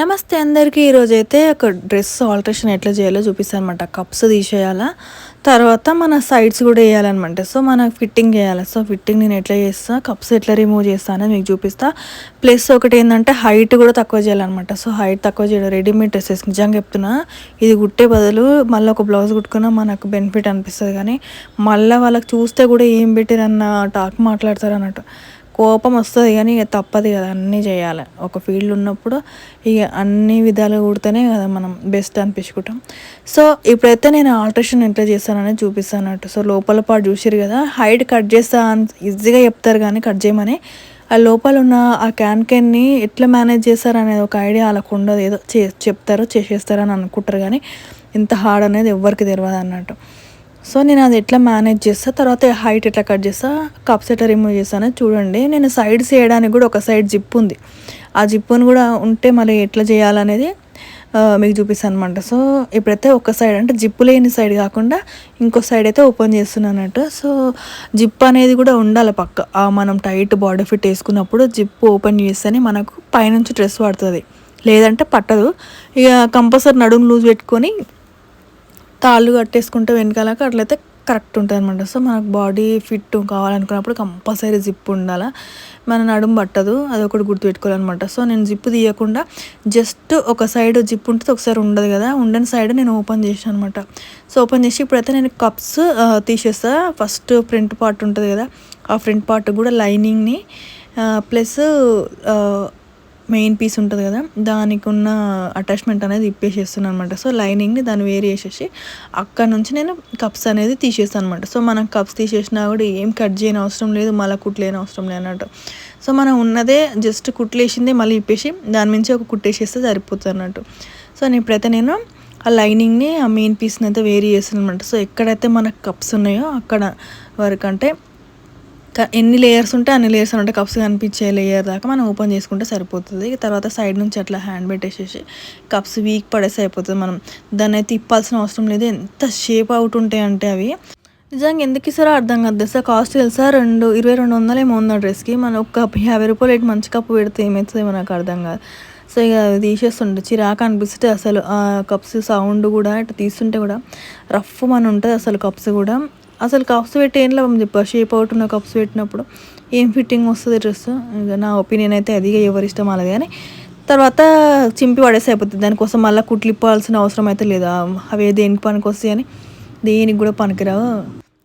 నమస్తే అందరికీ. ఈరోజు అయితే ఒక డ్రెస్ ఆల్టరేషన్ ఎట్లా చేయాలో చూపిస్తాను అనమాట కప్స్ తీసేయాలా. తర్వాత మన సైడ్స్ కూడా వేయాలన్నమాట సో మన ఫిట్టింగ్ చేయాలి సో ఫిట్టింగ్ నేను ఎట్లా చేస్తా కప్స్ ఎట్లా రిమూవ్ చేస్తానో మీకు చూపిస్తా. ప్లస్ ఒకటి ఏంటంటే హైట్ కూడా తక్కువ చేయాలన్నమాట సో హైట్ తక్కువ చేయడం రెడీమేడ్ డ్రెస్సెస్ నిజంగా చెప్తున్నా. ఇది కుట్టే బదులు మళ్ళీ ఒక బ్లౌజ్ కుట్టుకున్నా మనకు బెనిఫిట్ అనిపిస్తుంది. కానీ మళ్ళీ వాళ్ళకి చూస్తే కూడా ఏం పెట్టారన్న టాక్ మాట్లాడతారు అన్నట్టు కోపం వస్తుంది కానీ ఇక తప్పదు కదా అన్నీ చేయాలి. ఒక ఫీల్డ్ ఉన్నప్పుడు ఇక అన్ని విధాలు కుడితేనే కదా మనం బెస్ట్ అనిపించుకుంటాం. సో ఇప్పుడైతే నేను ఆల్ట్రేషన్ ఎట్లా చేస్తానని చూపిస్తాను అన్నట్టు. సో లోపల పాటు చూసిరు కదా హైట్ కట్ చేస్తా ఈజీగా చెప్తారు కానీ కట్ చేయమని. ఆ లోపల ఉన్న ఆ క్యాన్ క్యాన్ని ఎట్లా మేనేజ్ చేస్తారు అనేది ఒక ఐడియా వాళ్ళకు ఉండదు. ఏదో చే చెప్తారో చేసేస్తారని అనుకుంటారు కానీ ఇంత హార్డ్ అనేది ఎవరికి తెలియదు అన్నట్టు. సో నేను అది ఎట్లా మేనేజ్ చేస్తా తర్వాత హైట్ ఎట్లా కట్ చేస్తా కప్స్ ఎట్లా రిమూవ్ చేస్తానో. చూడండి నేను సైడ్స్ వేయడానికి కూడా ఒక సైడ్ జిప్ ఉంది. ఆ జిప్పుని కూడా ఉంటే మళ్ళీ ఎట్లా చేయాలనేది మీకు చూపిస్తాను అనమాట సో ఇప్పుడైతే ఒక సైడ్ అంటే జిప్పు లేని సైడ్ కాకుండా ఇంకో సైడ్ అయితే ఓపెన్ చేస్తున్నానట్టు సో జిప్ అనేది కూడా ఉండాలి పక్క. మనం టైట్ బాడీ ఫిట్ వేసుకున్నప్పుడు జిప్ ఓపెన్ చేస్తేనే మనకు పైనుంచి డ్రెస్ పడుతుంది. లేదంటే పట్టదు. ఇక కంపల్సరీ నడుము లూజ్ పెట్టుకొని తాళ్ళు కట్టేసుకుంటే వెనకాలకి అట్లయితే కరెక్ట్ ఉంటుంది అనమాట సో మనకు బాడీ ఫిట్ కావాలనుకున్నప్పుడు కంపల్సరీ జిప్ ఉండాలా. మన నడుము పట్టదు అది ఒకటి గుర్తుపెట్టుకోవాలన్నమాట. సో నేను జిప్ తీయకుండా జస్ట్ ఒక సైడ్ జిప్ ఉంటుంది ఒకసారి ఉండదు కదా. ఉండని సైడ్ నేను ఓపెన్ చేసాను అనమాట సో ఓపెన్ చేసి ఇప్పుడైతే నేను కప్స్ తీసేస్తా. ఫస్ట్ ఫ్రంట్ పార్ట్ ఉంటుంది కదా ఆ ఫ్రంట్ పార్ట్ కూడా లైనింగ్ని ప్లస్ మెయిన్ పీస్ ఉంటుంది కదా దానికి ఉన్న అటాచ్మెంట్ అనేది ఇప్పేసేస్తున్నాను అనమాట సో లైనింగ్ని దాన్ని వేరు చేసేసి అక్కడ నుంచి నేను కప్స్ అనేది తీసేస్తాను అనమాట సో మనం కప్స్ తీసేసినా కూడా ఏం కట్ చేయని అవసరం లేదు మళ్ళీ కుట్లేని అవసరం లేదు అన్నట్టు. సో మనం ఉన్నదే జస్ట్ కుట్లేసిందే మళ్ళీ ఇప్పేసి దాని నుంచి ఒక కుట్టేసేస్తే సరిపోతుంది అన్నట్టు. సో నేను ఇప్పుడైతే నేను ఆ లైనింగ్ని ఆ మెయిన్ పీస్ని అయితే వేరీ చేస్తాను అనమాట సో ఎక్కడైతే మనకు కప్స్ ఉన్నాయో అక్కడ వరకు అంటే ఎన్ని లేయర్స్ ఉంటే అన్ని లేయర్స్ అంటే కప్స్ కనిపించే లేయర్ దాకా మనం ఓపెన్ చేసుకుంటే సరిపోతుంది. తర్వాత సైడ్ నుంచి అట్లా హ్యాండ్ పెట్టేసేసి కప్స్ వీక్ పడేసి అయిపోతుంది మనం. దాన్ని అయితే ఇప్పాల్సిన అవసరం లేదు. ఎంత షేప్ అవుట్ ఉంటాయి అంటే అవి. నిజంగా ఎందుకు ఇస్తారో అర్థం కాదు తెలుసా? కాస్ట్ తెలుసా? రెండు ఇరవై రెండు వందలు ఏమో ఉంది ఆ డ్రెస్కి మనం ఒక కప్ యాభై రూపాయలు ఎటు మంచి కప్పు పెడితే ఏమవుతుందో నాకు అర్థం కాదు. సో ఇక అది తీసేస్తుండే. చిరాకు అనిపిస్తే అసలు ఆ కప్స్ సౌండ్ కూడా ఇట్లా తీస్తుంటే కూడా రఫ్ మన ఉంటుంది అసలు కప్స్ కూడా. అసలు కప్స్ పెట్టి ఏం లాభం చెప్ప. షేప్ అవుట్ ఉన్న కప్స్ పెట్టినప్పుడు ఏం ఫిట్టింగ్ వస్తుంది డ్రెస్ నా ఒపీనియన్ అయితే అదిగా ఎవరి ఇష్టం అలాగే కానీ తర్వాత చింపి పడేసి అయిపోతుంది. దానికోసం మళ్ళీ కుట్లిప్పాల్సిన అవసరం అయితే లేదు. అవి దేనికి పనికి వస్తాయి అని దేనికి కూడా పనికిరావు.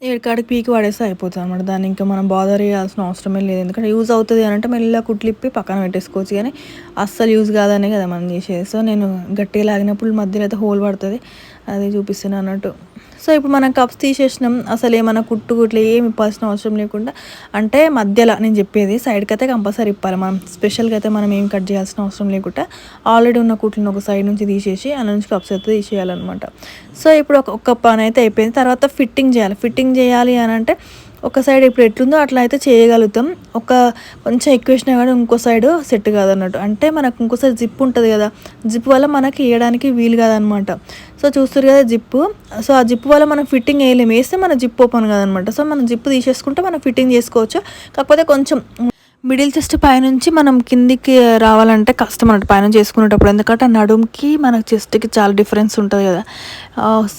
ఏడుకాడికి పీకి పడేస్తే అయిపోతుంది అనమాట దాన్ని ఇంకా మనం బాదర్ చేయాల్సిన అవసరమే లేదు. ఎందుకంటే యూజ్ అవుతుంది అని అంటే మెల్లిగా కుట్లిప్పి పక్కన పెట్టేసుకోవచ్చు. కానీ అస్సలు యూజ్ కాదనే కదా మనం చేసేది. సో నేను గట్టిగా లాగినప్పుడు మధ్యలో అయితే హోల్ పడుతుంది. అది చూపిస్తున్నాను అన్నట్టు. సో ఇప్పుడు మనం కప్స్ తీసేసినాం. అసలు ఏమైనా కుట్టు కుట్లు ఏమి ఇప్పాల్సిన అవసరం లేకుండా. అంటే మధ్యలో నేను చెప్పేది సైడ్కి అయితే కంపల్సరీ ఇప్పాలి. మనం స్పెషల్గా అయితే మనం ఏం కట్ చేయాల్సిన అవసరం లేకుండా ఆల్రెడీ ఉన్న కుట్లను ఒక సైడ్ నుంచి తీసేసి అలా నుంచి కప్స్ అయితే తీసేయాలన్నమాట. సో ఇప్పుడు ఒక ఒక్క పని అయితే అయిపోయింది. తర్వాత ఫిట్టింగ్ చేయాలి. ఫిట్టింగ్ చేయాలి అని అంటే ఒక సైడ్ ఇప్పుడు ఎట్లుందో అట్లా అయితే చేయగలుగుతాం. ఒక కొంచెం ఎక్కువ వేసినా కానీ ఇంకో సైడ్ సెట్ కాదన్నట్టు. అంటే మనకు ఇంకో సైడ్ జిప్ ఉంటుంది కదా. జిప్ వల్ల మనకి వేయడానికి వీలు కాదనమాట సో చూస్తారు కదా జిప్పు సో ఆ జిప్ వల్ల మనం ఫిట్టింగ్ వేయలేము వేస్తే మన జిప్ ఓపెన్ కాదనమాట సో మనం జిప్ తీసేసుకుంటే మనం ఫిట్టింగ్ చేసుకోవచ్చు. కాకపోతే కొంచెం మిడిల్ చెస్ట్ పైనుంచి మనం కిందికి రావాలంటే కష్టం అన్నట్టు పైనుంచి చేసుకునేటప్పుడు. ఎందుకంటే నడుముకి మన చెస్ట్కి చాలా డిఫరెన్స్ ఉంటుంది కదా.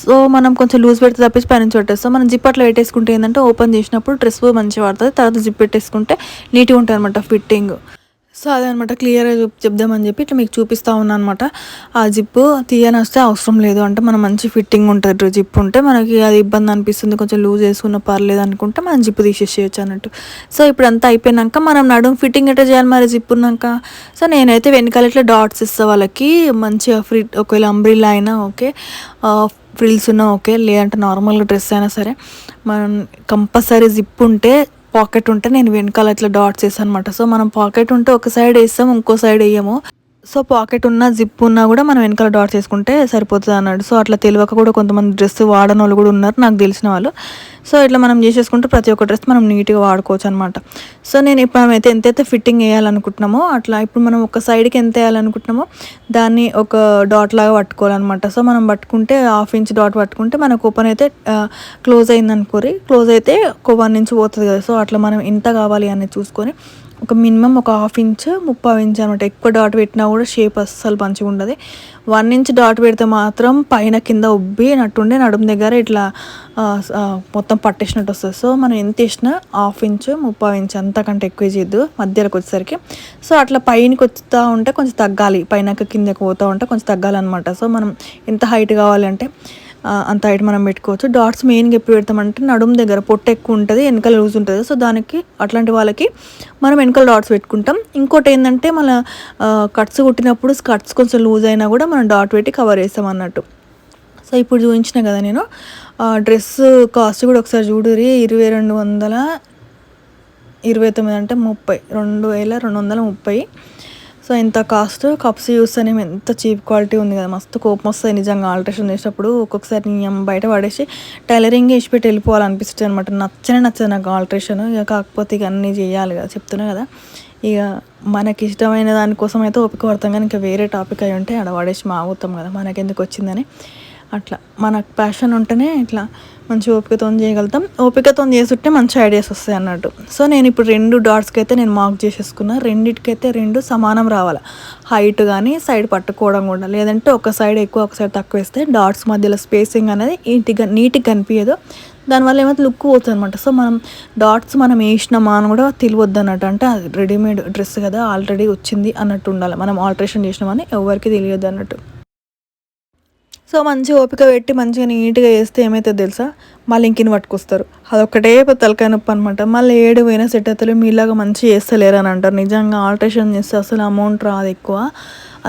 సో మనం కొంచెం లూజ్ పెడితే తప్పించి పైనుంచి పెట్టేస్తాం మనం జిప్ అట్లా పెట్టేసుకుంటే ఏంటంటే ఓపెన్ చేసినప్పుడు డ్రెస్ మంచిగా పడుతుంది. తర్వాత జిప్ పెట్టేసుకుంటే నీట్గా ఉంటుంది అనమాట ఫిట్టింగ్. సో అదనమాట క్లియర్గా చూప్ చెప్దామని చెప్పి ఇట్లా మీకు చూపిస్తూ ఉన్నాను అనమాట ఆ జిప్పు తీయని వస్తే అవసరం లేదు. అంటే మనం మంచి ఫిట్టింగ్ ఉంటుంది. జిప్ ఉంటే మనకి అది ఇబ్బంది అనిపిస్తుంది. కొంచెం లూజ్ వేసుకున్న పర్లేదు అనుకుంటే మనం జిప్పు తీసేసేయచ్చు అన్నట్టు. సో ఇప్పుడు అంతా అయిపోయినాక మనం నడుము ఫిట్టింగ్ ఎట్లా చేయాలి మరి జిప్ ఉన్నాక? సో నేనైతే వెనకాల ఇట్లా డాట్స్ ఇస్తా వాళ్ళకి. మంచిగా ఫ్రీ ఒకవేళ అంబ్రిల్లా అయినా ఓకే. ఫ్రిల్స్ ఉన్నా ఓకే. లేదంటే నార్మల్గా డ్రెస్ అయినా సరే. మనం కంపల్సరీ జిప్ ఉంటే పాకెట్ ఉంటే నేను వెనకాల ఇట్లా డాట్స్ వేసాను అనమాట సో మనం పాకెట్ ఉంటే ఒక సైడ్ వేస్తాం ఇంకో సైడ్ వేయము. సో పాకెట్ ఉన్న జిప్ ఉన్నా కూడా మనం వెనకాల డాట్స్ వేసుకుంటే సరిపోతుంది అన్నాడు. సో అట్లా తెలియక కూడా కొంతమంది డ్రెస్ వాడని వాళ్ళు కూడా ఉన్నారు నాకు తెలిసిన వాళ్ళు. సో ఇట్లా మనం చేసేసుకుంటే ప్రతి ఒక్క డ్రెస్ మనం నీట్గా వాడుకోవచ్చు అనమాట సో నేను ఇప్పుడు మనమైతే అయితే ఎంతైతే ఫిట్టింగ్ వేయాలనుకుంటున్నామో అట్లా ఇప్పుడు మనం ఒక సైడ్కి ఎంత వేయాలనుకుంటున్నామో దాన్ని ఒక డాట్ లాగా పట్టుకోవాలన్నమాట. సో మనం పట్టుకుంటే హాఫ్ ఇంచ్ డాట్ పట్టుకుంటే మనకు ఓపెన్ అయితే క్లోజ్ అయింది అనుకోరి క్లోజ్ అయితే ఒక వన్ ఇంచ్ పోతుంది కదా. సో అట్లా మనం ఇంత కావాలి అనేది చూసుకొని ఒక మినిమం ఒక హాఫ్ ఇంచ్ ముప్పై ఇంచ్ అనమాట. ఎక్కువ డాట్ పెట్టినా కూడా షేప్ అస్సలు మంచిగా ఉండదు. వన్ ఇంచ్ డాట్ పెడితే మాత్రం పైన కింద ఉబ్బి నట్టుండే నడుము దగ్గర ఇట్లా మొత్తం పట్టేసినట్టు వస్తుంది. సో మనం ఎంత వేసినా హాఫ్ ఇంచ్ ముప్పై ఇంచ్ అంతకంటే ఎక్కువ చేయొద్దు మధ్యలోకి వచ్చేసరికి. సో అట్లా పైనకి వస్తూ ఉంటే కొంచెం తగ్గాలి. పైన కిందకి పోతూ ఉంటే కొంచెం తగ్గాలన్నమాట. సో మనం ఎంత హైట్ కావాలంటే అంత హైట్ మనం పెట్టుకోవచ్చు. డాట్స్ మెయిన్గా ఎప్పుడు పెడతామంటే నడుము దగ్గర పొట్ట ఎక్కువ ఉంటుంది వెనకాల లూజ్ ఉంటుంది. సో దానికి అట్లాంటి వాళ్ళకి మనం వెనకాల డాట్స్ పెట్టుకుంటాం. ఇంకోటి ఏంటంటే మన కట్స్ కుట్టినప్పుడు కట్స్ కొంచెం లూజ్ అయినా కూడా మనం డాట్ పెట్టి కవర్ చేస్తాం అన్నట్టు. సో ఇప్పుడు చూపించిన కదా నేను. డ్రెస్ కాస్ట్ కూడా ఒకసారి చూడురి ఇరవై రెండు వందల ఇరవై తొమ్మిది అంటే ముప్పై. రెండు వేల రెండు వందల ముప్పై. సో ఇంత కాస్ట్ కప్స్ చూస్తేనే ఎంత చీప్ క్వాలిటీ ఉంది కదా మస్తు కోపం వస్తుంది నిజంగా ఆల్ట్రేషన్ చేసేటప్పుడు ఒక్కొక్కసారి నేను బయట పడేసి టైలరింగ్ వేసి పెట్టి వెళ్ళిపోవాలనిపిస్తుంది అనమాట నచ్చనే నచ్చదు నాకు ఆల్ట్రేషన్. ఇక కాకపోతే ఇక అన్నీ చేయాలి కదా చెప్తున్నా కదా. ఇక మనకి ఇష్టమైన దానికోసం అయితే ఓపిక పడతాం కానీ ఇంకా వేరే టాపిక్ అయి ఉంటే ఆడ పడేసి మాగుతాం కదా మనకెందుకు వచ్చిందని. అట్లా మనకు ప్యాషన్ ఉంటేనే ఇట్లా మంచి ఓపికతో చేయగలుగుతాం. ఓపికతో చేస్తుంటే మంచి ఐడియాస్ వస్తాయి అన్నట్టు. సో నేను ఇప్పుడు రెండు డాట్స్కి అయితే నేను మార్క్ చేసేసుకున్నా. రెండిటికైతే రెండు సమానం రావాలి. హైట్ కానీ సైడ్ పట్టుకోవడం కూడా. లేదంటే ఒక సైడ్ ఎక్కువ ఒక సైడ్ తక్కువ వేస్తే డాట్స్ మధ్యలో స్పేసింగ్ అనేది నీట్గా నీట్గా కనిపించదు. దానివల్ల ఏమైతే లుక్ పోతుంది అనమాట సో మనం డాట్స్ మనం వేసినామా అని కూడా తెలియద్దు అన్నట్టు. అంటే అది రెడీమేడ్ డ్రెస్ కదా ఆల్రెడీ వచ్చింది అన్నట్టు ఉండాలి. మనం ఆల్టరేషన్ చేసినామని ఎవరికి తెలియదు అన్నట్టు. సో మంచిగా ఓపిక పెట్టి మంచిగా నీట్గా వేస్తే ఏమైతే తెలుసా? మళ్ళీ ఇంకిని పట్టుకొస్తారు. అదొక్కటే తలకాయ నొప్పి అనమాట మళ్ళీ ఏడు పోయినా సెట్ అవుతలే మీలాగా మంచిగా చేస్తలేరు అని అంటారు. నిజంగా ఆల్టరేషన్ చేస్తే అసలు అమౌంట్ రాదు ఎక్కువ.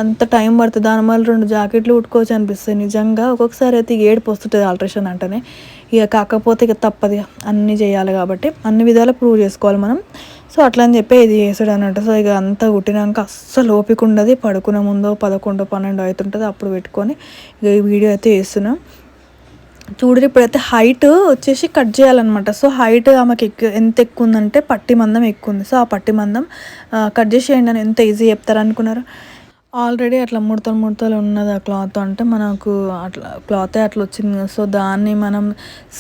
అంత టైం పడుతుంది. దాని వల్ల రెండు జాకెట్లు ఉట్టుకోవచ్చు అనిపిస్తుంది. నిజంగా ఒక్కొక్కసారి అయితే ఏడుపు వస్తుంటుంది ఆల్టరేషన్ అంటేనే. ఇక కాకపోతే ఇక తప్పదు ఇక. అన్నీ చేయాలి కాబట్టి అన్ని విధాలు ప్రూవ్ చేసుకోవాలి మనం. సో అట్లా అని చెప్పి ఇది చేసాడు అన్నట్టు సో ఇక అంతా కుట్టినాక అస్సలు ఓపిక ఉండదు. పడుకునే ముందో పదకొండో పన్నెండు అవుతుంటుంది అప్పుడు పెట్టుకొని ఇక ఈ వీడియో అయితే వేస్తున్నాం చూడరు ఇప్పుడైతే హైట్ వచ్చేసి కట్ చేయాలన్నమాట. సో హైట్ ఆమెకి ఎక్కువ ఎంత ఎక్కువ ఉందంటే పట్టి మందం ఎక్కువ ఉంది సో ఆ పట్టి మందం కట్ చేసేయండి అని ఎంత ఈజీ చెప్తారనుకున్నారు? ఆల్రెడీ అట్లా ముడతలు ముడతలు ఉన్నది ఆ క్లాత్ అంటే మనకు అట్లా క్లాతే అట్లా వచ్చింది కదా. సో దాన్ని మనం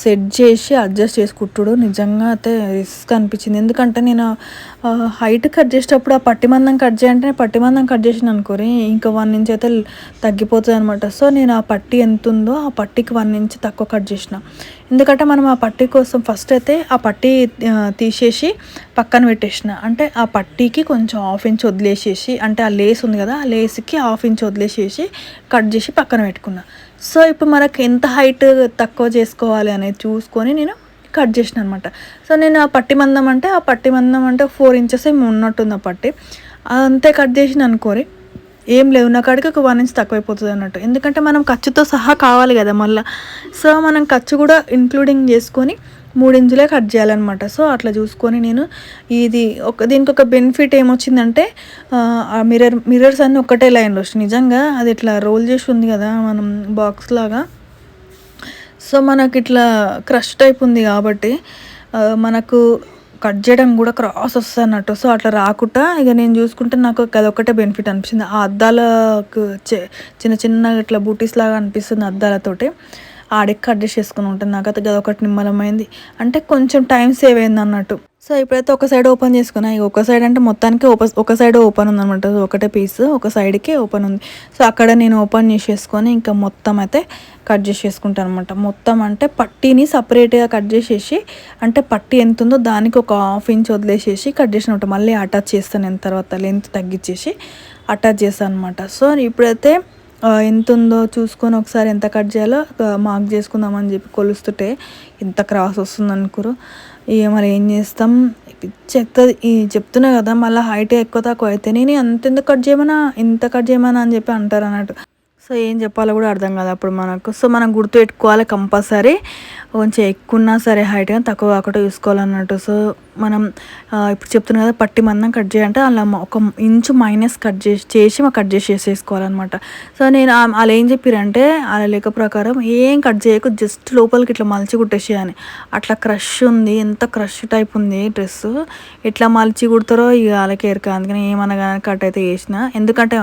సెట్ చేసి అడ్జస్ట్ చేసి కుట్టుడు నిజంగా అయితే రిస్క్ అనిపించింది. ఎందుకంటే నేను హైట్ కట్ చేసేటప్పుడు ఆ పట్టి మందం కట్ చేయంటే పట్టి మందం కట్ చేసిన అనుకోరి ఇంకా వన్ ఇంచ్ అయితే తగ్గిపోతుంది అనమాట సో నేను ఆ పట్టి ఎంత ఉందో ఆ పట్టికి వన్ ఇంచ్ తక్కువ కట్ చేసిన. ఎందుకంటే మనం ఆ పట్టి కోసం ఫస్ట్ అయితే ఆ పట్టి తీసేసి పక్కన పెట్టేసిన. అంటే ఆ పట్టీకి కొంచెం హాఫ్ ఇంచ్ వదిలేసేసి అంటే ఆ లేస్ ఉంది కదా ఆ లేస్కి హాఫ్ ఇంచ్ వదిలేసేసి కట్ చేసి పక్కన పెట్టుకున్నా. సో ఇప్పుడు మనకు ఎంత హైట్ తక్కువ చేసుకోవాలి అనేది చూసుకొని నేను కట్ చేసిన అనమాట సో నేను ఆ పట్టి మందం అంటే ఆ పట్టి మందం అంటే ఫోర్ ఇంచెస్ ఏమో ఉన్నట్టుంది ఆ పట్టి. అంతే కట్ చేసిన అనుకోరి. ఏం లేవు నా కాడికి ఒక వన్ ఇంచ్ తక్కువైపోతుంది అన్నట్టు. ఎందుకంటే మనం ఖర్చుతో సహా కావాలి కదా మళ్ళీ. సో మనం ఖర్చు కూడా ఇంక్లూడింగ్ చేసుకొని మూడించులే కట్ చేయాలన్నమాట. సో అట్లా చూసుకొని నేను ఇది ఒక దీనికి ఒక బెనిఫిట్ ఏమొచ్చిందంటే ఆ, మిర్రర్ మిర్రర్స్ అన్నీ ఒకటే లైన్లో వచ్చినాయి నిజంగా అది ఇట్లా రోల్ చేసి ఉంది కదా మనం బాక్స్ లాగా. సో మనకి ఇట్లా క్రష్ టైప్ ఉంది కాబట్టి మనకు కట్ చేయడం కూడా క్రాస్ వస్తుంది అన్నట్టు. సో అట్లా రాకుండా ఇక నేను చూసుకుంటే నాకు అదొక్కటే బెనిఫిట్ అనిపించింది ఆ అద్దాలకు చిన్న చిన్న ఇట్లా బూటీస్ లాగా అనిపిస్తుంది అద్దాలతోటి. ఆడికి కట్ చేసుకుని ఉంటుంది నాకు అయితే ఒకటి నిమ్మలమైంది. అంటే కొంచెం టైం సేవ్ అయింది అన్నట్టు. సో ఇప్పుడైతే ఒక సైడ్ ఓపెన్ చేసుకున్నా ఇక ఒక సైడ్ అంటే మొత్తానికి ఓపెన్ ఒక సైడ్ ఓపెన్ ఉందన్నమాట. ఒకటే పీస్ ఒక సైడ్కి ఓపెన్ ఉంది. సో అక్కడ నేను ఓపెన్ చేసేసుకొని ఇంకా మొత్తం అయితే కట్ చేసేసుకుంటాను అనమాట మొత్తం అంటే పట్టీని సపరేట్గా కట్ చేసేసి అంటే పట్టీ ఎంత ఉందో దానికి ఒక హాఫ్ ఇంచ్ వదిలేసేసి కట్ చేసినట్టు మళ్ళీ అటాచ్ చేస్తాను నేను తర్వాత లెంత్ తగ్గించేసి అటాచ్ చేస్తాను అనమాట సో ఇప్పుడైతే ఎంత ఉందో చూసుకొని ఒకసారి ఎంత కట్ చేయాలో మార్క్ చేసుకుందామని చెప్పి కొలుస్తుంటే ఎంత క్రాస్ వస్తుంది అనుకోరు ఇక మరి ఏం చేస్తాం? చెప్తుంది ఈ చెప్తున్నా కదా మళ్ళీ హైట్ ఎక్కువ తక్కువ అయితే నేను అంత ఎందుకు కట్ చేయమన్నా ఇంత కట్ చేయమన్నా అని చెప్పి అంటారు అన్నట్టు. సో ఏం చెప్పాలో కూడా అర్థం కాదు అప్పుడు మనకు. సో మనం గుర్తు పెట్టుకోవాలి కంపల్సరీ. కొంచెం ఎక్కువ ఉన్నా సరే హైట్ కానీ తక్కువ కాకుండా చూసుకోవాలన్నట్టు. సో మనం ఇప్పుడు చెప్తున్నాం కదా పట్టి మందం కట్ చేయాలంటే అలా మ- ఒక ఇంచు మైనస్ కట్ చేసి చేసి మాకు కట్ చేసి చేసేసుకోవాలన్నమాట సో నేను అలా ఏం చెప్పారంటే అలా లెక్క ప్రకారం ఏం కట్ చేయకు జస్ట్ లోపలికి ఇట్లా మలిచి కుట్టేసేయని అట్లా క్రష్ ఉంది ఎంత క్రష్ టైప్ ఉంది డ్రెస్ ఎట్లా మలిచి కుడతారో ఇక వాళ్ళకి ఎరక అందుకని ఏమన్నా కానీ కట్ అయితే చేసిన. ఎందుకంటే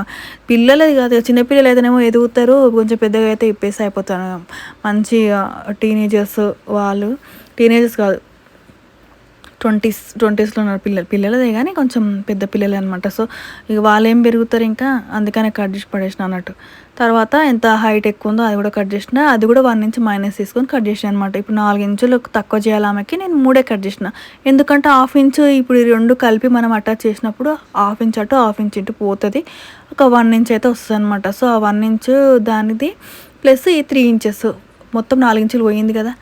పిల్లలు కాదు చిన్నపిల్లలు అయితేనేమో ఎదుగుతారు కొంచెం పెద్దగా అయితే ఇప్పేసి అయిపోతారు. మంచి టీనేజర్స్ వాళ్ళు టీనేజర్స్ కాదు ట్వంటీస్ ట్వంటీస్లో ఉన్నారు పిల్లలు పిల్లలదే కానీ కొంచెం పెద్ద పిల్లలే అనమాట సో ఇక వాళ్ళు ఏం పెరుగుతారు ఇంకా? అందుకనే కట్ చేసి పడేసిన అన్నట్టు. తర్వాత ఎంత హైట్ ఎక్కువ ఉందో అది కూడా కట్ చేసిన. అది కూడా వన్ ఇంచ్ మైనస్ తీసుకొని కట్ చేసిన అనమాట ఇప్పుడు నాలుగు ఇంచులు తక్కువ చేయాలి ఆమెకి నేను మూడే కట్ చేసిన. ఎందుకంటే హాఫ్ ఇంచ్ ఇప్పుడు ఈ రెండు కలిపి మనం అటాచ్ చేసినప్పుడు హాఫ్ ఇంచ్ అటు హాఫ్ ఇంచ్ ఇటు పోతుంది. ఒక వన్ ఇంచ్ అయితే వస్తుంది అనమాట సో ఆ వన్ ఇంచ్ దానిది ప్లస్ ఈ త్రీ ఇంచెస్. మొత్తం నాలుగు ఇంచులు పోయింది కదా.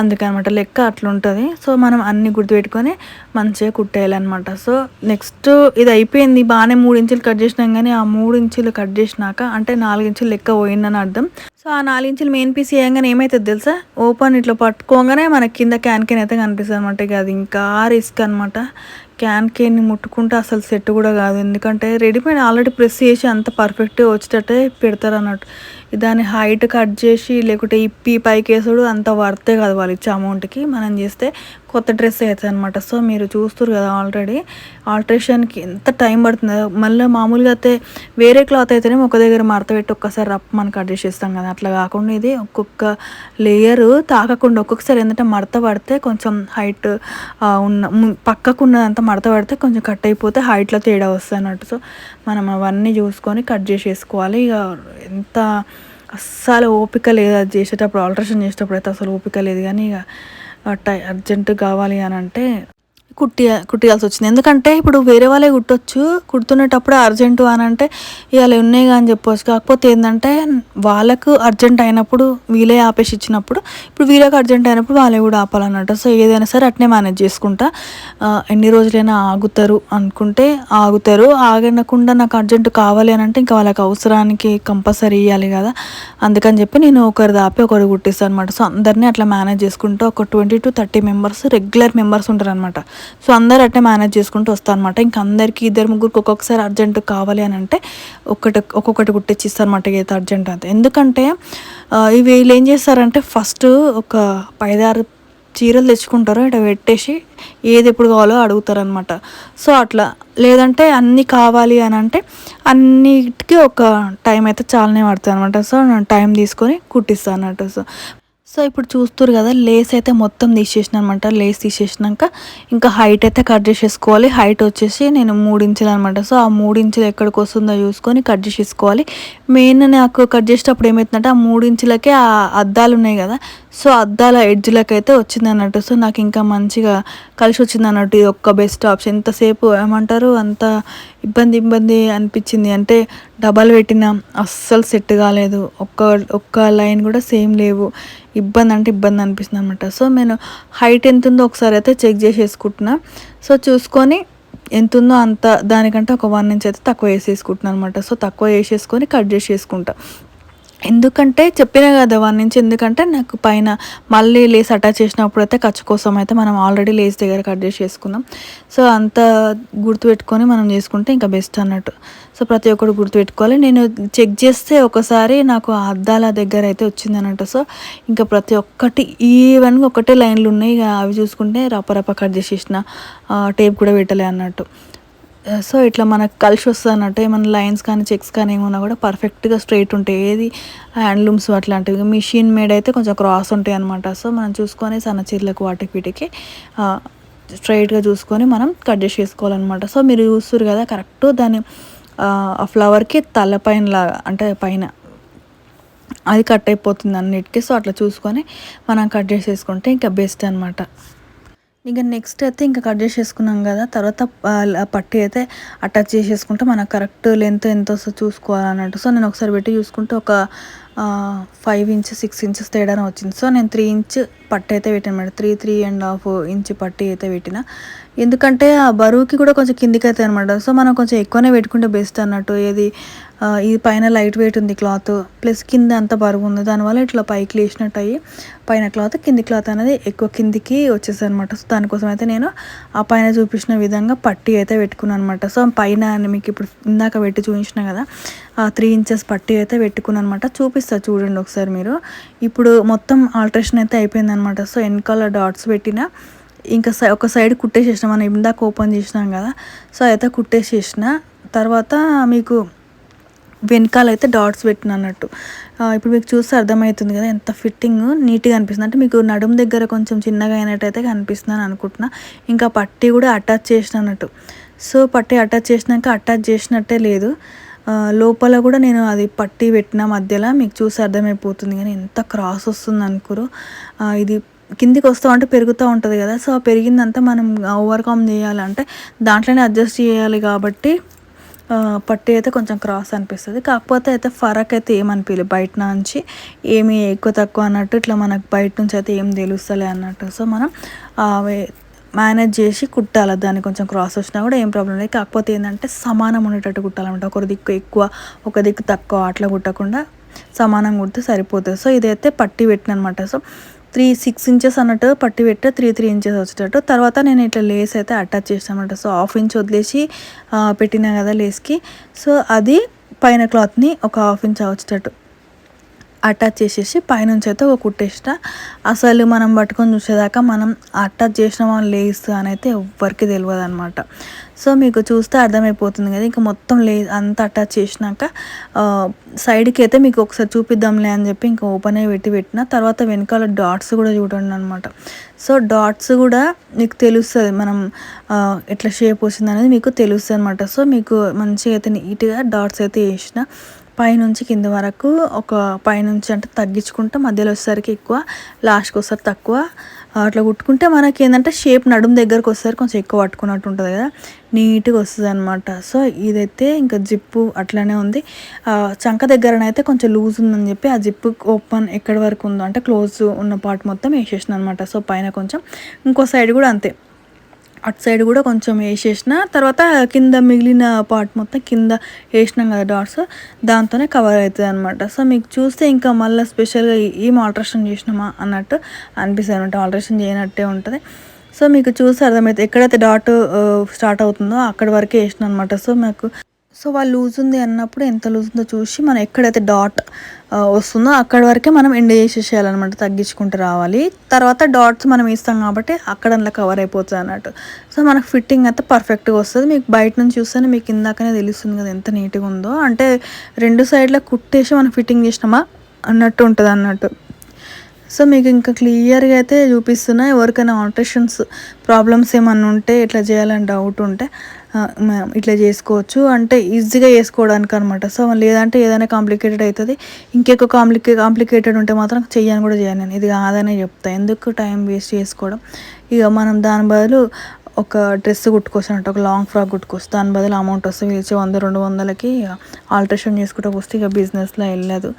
అందుకనమాట లెక్క అట్లుంటుంది. సో మనం అన్ని గుర్తుపెట్టుకొని మంచిగా కుట్టేయాలన్నమాట. సో నెక్స్ట్ ఇది అయిపోయింది బాగానే మూడు ఇంచులు కట్ చేసినాం కానీ ఆ మూడు ఇంచులు కట్ చేసినాక అంటే నాలుగు ఇంచులు లెక్క పోయిందని అర్థం. సో ఆ నాలుగు ఇంచులు మెయిన్ పీస్ వేయంగానే ఏమవుతుంది తెలుసా? ఓపెన్ ఇట్లా పట్టుకోగానే మనకి కింద క్యాన్ కేన్ అయితే కనిపిస్తుంది అనమాట ఇక అది ఇంకా రిస్క్ అనమాట క్యాన్ కేన్ని ముట్టుకుంటే అసలు సెట్ కూడా కాదు. ఎందుకంటే రెడీమేడ్ ఆల్రెడీ ప్రెస్ చేసి అంత పర్ఫెక్ట్గా వచ్చేటట్టే పెడతారు అన్నట్టు దాన్ని హైట్ కట్ చేసి లేకుంటే ఇప్పి పైకేసుడు అంత వర్తే కాదు వాళ్ళు ఇచ్చే అమౌంట్కి మనం చేస్తే కొత్త డ్రెస్ అవుతుంది అనమాట సో మీరు చూస్తారు కదా ఆల్రెడీ ఆల్ట్రేషన్కి ఎంత టైం పడుతుంది. మళ్ళీ మామూలుగా అయితే వేరే క్లాత్ అయితేనే ఒక దగ్గర మడత పెట్టి ఒక్కసారి రప్ మనం కట్ చేసేస్తాం కదా. అట్లా కాకుండా ఇది ఒక్కొక్క లేయర్ తాకకుండా ఒక్కొక్కసారి ఏంటంటే మడత పడితే కొంచెం హైట్ ఉన్న పక్కకు ఉన్నదంతా మడత పడితే కొంచెం కట్ అయిపోతే హైట్లో తేడా వస్తుంది అన్నట్టు సో మనం అవన్నీ చూసుకొని కట్ చేసేసుకోవాలి. ఇక ఎంత అస్సలు ఓపిక లేదు అది చేసేటప్పుడు ఆల్ట్రేషన్ చేసేటప్పుడు అయితే అసలు ఓపిక లేదు. కానీ ఇక టై అర్జెంట్ కావాలి అని అంటే కుట్టి కుట్టియాల్సి వచ్చింది ఎందుకంటే ఇప్పుడు వేరే వాళ్ళే కుట్టొచ్చు. కుడుతున్నప్పుడు అర్జెంటు అని అంటే ఇవాళ ఉన్నాయి అని చెప్పవచ్చు కాకపోతే ఏంటంటే వాళ్ళకు అర్జెంట్ అయినప్పుడు వీలే ఆపేసి ఇచ్చినప్పుడు ఇప్పుడు వీళ్ళకి అర్జెంట్ అయినప్పుడు వాళ్ళే కూడా ఆపాలన్నట్టు. సో ఏదైనా సరే అట్నే మేనేజ్ చేసుకుంటా. ఎన్ని రోజులైనా ఆగుతారు అనుకుంటే ఆగుతారు. ఆగనకుండా నాకు అర్జెంట్ కావాలి అని అంటే ఇంకా వాళ్ళకి అవసరానికి కంపల్సరీ ఇవ్వాలి కదా. అందుకని చెప్పి నేను ఒకరి దాపి ఒకరు కుట్టిస్తాను అనమాట సో అందరినీ అట్లా మేనేజ్ చేసుకుంటూ ఒక twenty to thirty members regular members ఉంటారు అనమాట సో అందరు అట్టే మేనేజ్ చేసుకుంటూ వస్తాను అనమాట ఇంక అందరికీ ఇద్దరు ముగ్గురికి ఒక్కొక్కసారి అర్జెంట్ కావాలి అని అంటే ఒక్కటి ఒక్కొక్కటి కుట్టిచ్చిస్తారు అనమాట అయితే అర్జెంట్ అంతే ఎందుకంటే ఇవి వీళ్ళు ఏం చేస్తారంటే ఫస్ట్ ఒక పైదారు చీరలు తెచ్చుకుంటారు. ఇట పెట్టేసి ఏది ఎప్పుడు కావాలో అడుగుతారనమాట సో అట్లా. లేదంటే అన్నీ కావాలి అని అంటే అన్నిటికీ ఒక టైం అయితే చాలానే పడుతుంది అనమాట సో టైం తీసుకొని కుట్టిస్తాను అన్నట్టు సో సో ఇప్పుడు చూస్తారు కదా లేస్ అయితే మొత్తం తీసేసిన అనమాట లేస్ తీసేసినాక ఇంకా హైట్ అయితే కట్ చేసేసుకోవాలి. హైట్ వచ్చేసి నేను మూడు ఇంచులు అనమాట. సో ఆ మూడు ఇంచులు ఎక్కడికి వస్తుందో చూసుకొని కట్ చేసేసుకోవాలి. మెయిన్ నాకు కట్ చేసేటప్పుడు ఏమవుతుందంటే ఆ మూడు ఇంచులకే ఆ అద్దాలు ఉన్నాయి కదా సో అద్దాల ఎడ్జ్లకు అయితే వచ్చింది అన్నట్టు సో నాకు ఇంకా మంచిగా కలిసి వచ్చింది అన్నట్టు ఇది ఒక్క బెస్ట్ ఆప్షన్. ఎంతసేపు ఏమంటారు? అంత ఇబ్బంది ఇబ్బంది అనిపించింది. అంటే డబల్ పెట్టిన అస్సలు సెట్ కాలేదు. ఒక్క ఒక్క లైన్ కూడా సేమ్ లేవు. ఇబ్బంది అంటే ఇబ్బంది అనిపిస్తుంది అనమాట సో నేను హైట్ ఎంత ఉందో ఒకసారి అయితే చెక్ చేసేసుకుంటున్నా. సో చూసుకొని ఎంత ఉందో అంత దానికంటే ఒక వన్ ఇంచ్ అయితే తక్కువ వేసేసుకుంటున్నాను అనమాట సో తక్కువ వేసేసుకొని కట్ చేసేసుకుంటా. ఎందుకంటే చెప్పినా కదా వన్ నుంచి ఎందుకంటే నాకు పైన మళ్ళీ లేస్ అటాచ్ చేసినప్పుడు అయితే ఖర్చు కోసం అయితే మనం ఆల్రెడీ లేస్ దగ్గర కట్ చేసి చేసుకున్నాం. సో అంత గుర్తుపెట్టుకొని మనం చేసుకుంటే ఇంకా బెస్ట్ అన్నట్టు. సో ప్రతి ఒక్కరు గుర్తుపెట్టుకోవాలి నేను చెక్ చేస్తే ఒకసారి నాకు అద్దాల దగ్గర అయితే వచ్చింది అన్నట్టు. సో ఇంకా ప్రతి ఒక్కటి ఈవెన్గా ఒకటే లైన్లు ఉన్నాయి. ఇక అవి చూసుకుంటే రప్ప రప్ప కట్ చేసేసిన టేప్ కూడా పెట్టలే అన్నట్టు. సో ఇట్లా మనకు కలిసి వస్తుంది అన్నట్టు ఏమైనా లైన్స్ కానీ చెక్స్ కానీ ఏమన్నా కూడా పర్ఫెక్ట్గా స్ట్రైట్ ఉంటాయి. ఏది హ్యాండ్లూమ్స్ అట్లాంటివి మిషన్ మేడ్ అయితే కొంచెం క్రాస్ ఉంటాయి అనమాట సో మనం చూసుకొని సన్న చీరలకు వాటికి వీటికి స్ట్రైట్గా చూసుకొని మనం కట్ చేసి వేసుకోవాలన్నమాట సో మీరు చూస్తారు కదా కరెక్ట్ దాని ఆ ఫ్లవర్కి తలపైన లాగా అంటే పైన అది కట్ అయిపోతుంది అన్నిటికీ. సో అట్లా చూసుకొని మనం కట్ చేసేసుకుంటే ఇంకా బెస్ట్ అనమాట ఇక నెక్స్ట్ అయితే ఇంకా కట్ చేసేసుకున్నాం కదా. తర్వాత పట్టి అయితే అటాచ్ చేసేసుకుంటే మనకు కరెక్ట్ లెంత్ ఎంత వస్తుందో చూసుకోవాలన్నట్టు. సో నేను ఒకసారి పెట్టి చూసుకుంటే ఒక ఫైవ్ ఇంచ్ సిక్స్ ఇంచెస్ తేడా వచ్చింది. సో నేను త్రీ ఇంచ్ పట్టి అయితే పెట్టాను madam. Three three and half inch పట్టి అయితే పెట్టిన. ఎందుకంటే ఆ బరువుకి కూడా కొంచెం కిందికి అవుతాయి అనమాట సో మనం కొంచెం ఎక్కువనే పెట్టుకుంటే బెస్ట్ అన్నట్టు. ఏది ఇది పైన లైట్ వెయిట్ ఉంది క్లాత్ ప్లస్ కింద అంత బరువు ఉంది. దానివల్ల ఇట్లా పైకి లేచినట్టు అయ్యి పైన క్లాత్ కింది క్లాత్ అనేది ఎక్కువ కిందికి వచ్చేస్తుంది అనమాట సో దానికోసం అయితే నేను ఆ పైన చూపించిన విధంగా పట్టి అయితే పెట్టుకున్నాను అనమాట సో పైన మీకు ఇప్పుడు ఇందాక పెట్టి చూపించిన కదా త్రీ ఇంచెస్ పట్టి అయితే పెట్టుకున్నాను అనమాట చూపిస్తా చూడండి ఒకసారి మీరు. ఇప్పుడు మొత్తం ఆల్ట్రేషన్ అయితే అయిపోయిందనమాట సో వెనకాల డాట్స్ పెట్టిన ఇంకా ఒక సైడ్ కుట్టేసేసిన మనం ఇందాక ఓపెన్ చేసినాం కదా సో అయితే కుట్టేసేసిన. తర్వాత మీకు వెనకాల అయితే డాట్స్ పెట్టిన అన్నట్టు. ఇప్పుడు మీకు చూస్తే అర్థమవుతుంది కదా ఎంత ఫిట్టింగ్ నీట్గా అనిపిస్తుంది. అంటే మీకు నడుము దగ్గర కొంచెం చిన్నగా అయినట్టయితే కనిపిస్తుంది అని అనుకుంటున్నా. ఇంకా పట్టి కూడా అటాచ్ చేసిన అన్నట్టు. సో పట్టి అటాచ్ చేసినాక అటాచ్ చేసినట్టే లేదు. లోపల కూడా నేను అది పట్టి పెట్టిన మధ్యలో మీకు చూసి అర్థమైపోతుంది కానీ ఎంత క్రాస్ వస్తుంది అనుకోరు ఇది కిందికి వస్తూ ఉంటే పెరుగుతూ ఉంటుంది కదా. సో ఆ పెరిగిందంతా మనం ఓవర్కమ్ చేయాలంటే దాంట్లోనే అడ్జస్ట్ చేయాలి కాబట్టి పట్టి అయితే కొంచెం క్రాస్ అనిపిస్తుంది. కాకపోతే అయితే ఫరక్ అయితే ఏమనిపించలేదు బయట నుంచి ఏమి ఎక్కువ తక్కువ అన్నట్టు ఇట్లా మనకు బయట నుంచి అయితే ఏం తెలుస్తలే అన్నట్టు. సో మనం మేనేజ్ చేసి కుట్టాలి. దాన్ని కొంచెం క్రాస్ వచ్చినా కూడా ఏం ప్రాబ్లం లేదు. కాకపోతే ఏంటంటే సమానం ఉండేటట్టు కుట్టాలన్నమాట. ఒక దిక్కు ఎక్కువ ఒక దిక్కు తక్కువ అట్లా కుట్టకుండా సమానం కుడితే సరిపోతుంది. సో ఇదైతే పట్టి పెట్టిన అనమాట సో త్రీ సిక్స్ ఇంచెస్ అన్నట్టు పట్టి పెట్టి త్రీ త్రీ ఇంచెస్ వచ్చేటట్టు. తర్వాత నేను ఇట్లా లేస్ అయితే అటాచ్ చేసాను అనమాట సో హాఫ్ ఇంచ్ వదిలేసి పెట్టినా కదా లేస్కి. సో అది పైన క్లాత్ని ఒక హాఫ్ ఇంచ్ వచ్చేటట్టు. అటాచ్ చేసేసి పైనుంచి అయితే ఒక కుట్టేసిన. అసలు మనం పట్టుకొని చూసేదాకా మనం అటాచ్ చేసిన వాళ్ళు లేస్ అని అయితే ఎవ్వరికి తెలియదు అనమాట సో మీకు చూస్తే అర్థమైపోతుంది కదా ఇంకా మొత్తం లే అంతా అటాచ్ చేసినాక సైడ్కి అయితే మీకు ఒకసారి చూపిద్దాంలే అని చెప్పి ఇంకా ఓపెన్ అయ్యి పెట్టి పెట్టిన. తర్వాత వెనకాల డాట్స్ కూడా చూడండి అనమాట సో డాట్స్ కూడా మీకు తెలుస్తుంది. మనం ఎట్లా షేప్ వచ్చింది అనేది మీకు తెలుస్తుంది అనమాట సో మీకు మంచిగా అయితే నీట్గా డాట్స్ అయితే వేసిన. పైనుంచి కింద వరకు ఒక పైనుంచి అంటే తగ్గించుకుంటే మధ్యలో వచ్చేసరికి ఎక్కువ లాస్ట్కి ఒకసారి తక్కువ. అట్లా కుట్టుకుంటే మనకి ఏంటంటే షేప్ నడుము దగ్గరకు వస్తారు కొంచెం ఎక్కువ పట్టుకున్నట్టు ఉంటుంది కదా. నీట్గా వస్తుంది అనమాట సో ఇదైతే ఇంకా జిప్పు అట్లానే ఉంది. చంక దగ్గరనైతే కొంచెం లూజ్ ఉందని చెప్పి ఆ జిప్పు ఓపెన్ ఎక్కడి వరకు ఉందో అంటే క్లోజ్ ఉన్న పార్ట్ మొత్తం వేసేసిన అనమాట సో పైన కొంచెం ఇంకో సైడ్ కూడా అంతే. అటు సైడ్ కూడా కొంచెం వేసేసిన తర్వాత కింద మిగిలిన పార్ట్ మొత్తం కింద వేసినాం కదా డాట్స్ దాంతోనే కవర్ అవుతుంది అనమాట సో మీకు చూస్తే ఇంకా మళ్ళీ స్పెషల్గా ఏం ఆల్ట్రేషన్ చేసినామా అన్నట్టు అనిపిస్తుంది అనమాట ఆల్ట్రేషన్ చేయనట్టే ఉంటుంది. సో మీకు చూస్తే అర్థమైతే ఎక్కడైతే డాట్ స్టార్ట్ uh, అవుతుందో అక్కడి వరకే వేసిన అనమాట సో మాకు సో వాళ్ళు లూజ్ ఉంది అన్నప్పుడు ఎంత లూజ్ ఉందో చూసి మనం ఎక్కడైతే డాట్ వస్తుందో అక్కడ వరకే మనం ఎండ్ చేసేసేయాలన్నమాట తగ్గించుకుంటూ రావాలి. తర్వాత డాట్స్ మనం ఇస్తాం కాబట్టి అక్కడ అందులో కవర్ అయిపోతుంది అన్నట్టు. సో మనకు ఫిట్టింగ్ అయితే పర్ఫెక్ట్గా వస్తుంది. మీకు బయట నుంచి చూస్తేనే మీకు ఇందాకనే తెలుస్తుంది కదా ఎంత నీట్గా ఉందో. అంటే రెండు సైడ్ల కుట్టేసి మనం ఫిట్టింగ్ చేసినామా అన్నట్టు ఉంటుంది అన్నట్టు. సో మీకు ఇంకా క్లియర్గా అయితే చూపిస్తున్నా. ఎవరికైనా ఆల్ట్రేషన్స్ ప్రాబ్లమ్స్ ఏమన్నా ఉంటే ఇట్లా చేయాలని డౌట్ ఉంటే ఇట్లా చేసుకోవచ్చు. అంటే ఈజీగా చేసుకోవడానికి అనమాట సో లేదంటే ఏదైనా కాంప్లికేటెడ్ అవుతుంది ఇంకెక్కువ కాంప్లికే కాంప్లికేటెడ్ ఉంటే మాత్రం చెయ్యని కూడా చేయను నేను. ఇది కాదనే చెప్తా. ఎందుకు టైం వేస్ట్ చేసుకోవడం? ఇక మనం దాని బదులు ఒక డ్రెస్ కుట్టుకొస్తానంట. ఒక లాంగ్ ఫ్రాక్ కుట్టుకొస్తే. దాని బదులు అమౌంట్ వస్తే వీల్చే వంద రెండు వందలకి ఆల్ట్రేషన్ చేసుకుంటూ వస్తే ఇక బిజినెస్లో వెళ్ళదు.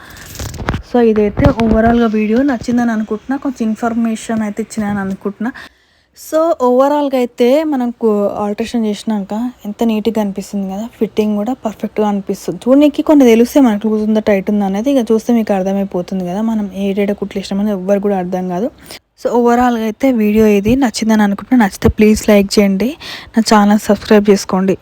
సో ఇదైతే ఓవరాల్గా వీడియో. నచ్చిందని అనుకుంటున్నా. కొంచెం ఇన్ఫర్మేషన్ అయితే ఇచ్చినాను అనుకుంటున్నా సో ఓవరాల్గా అయితే మనకు ఆల్ట్రేషన్ చేసినాక ఎంత నీట్గా అనిపిస్తుంది కదా ఫిట్టింగ్ కూడా పర్ఫెక్ట్గా అనిపిస్తుంది. చూడడానికి కొన్ని తెలిస్తే మనకు లూజ్ ఉందా టైట్ ఉందా అనేది ఇక చూస్తే మీకు అర్థమైపోతుంది కదా మనం ఏ డేట కుట్లు ఇష్టమని ఎవ్వరు కూడా అర్థం కాదు. సో ఓవరాల్గా అయితే వీడియో ఇది నచ్చిందని అనుకుంటున్నా. నచ్చితే ప్లీజ్ లైక్ చేయండి. నా ఛానల్ సబ్స్క్రైబ్ చేసుకోండి.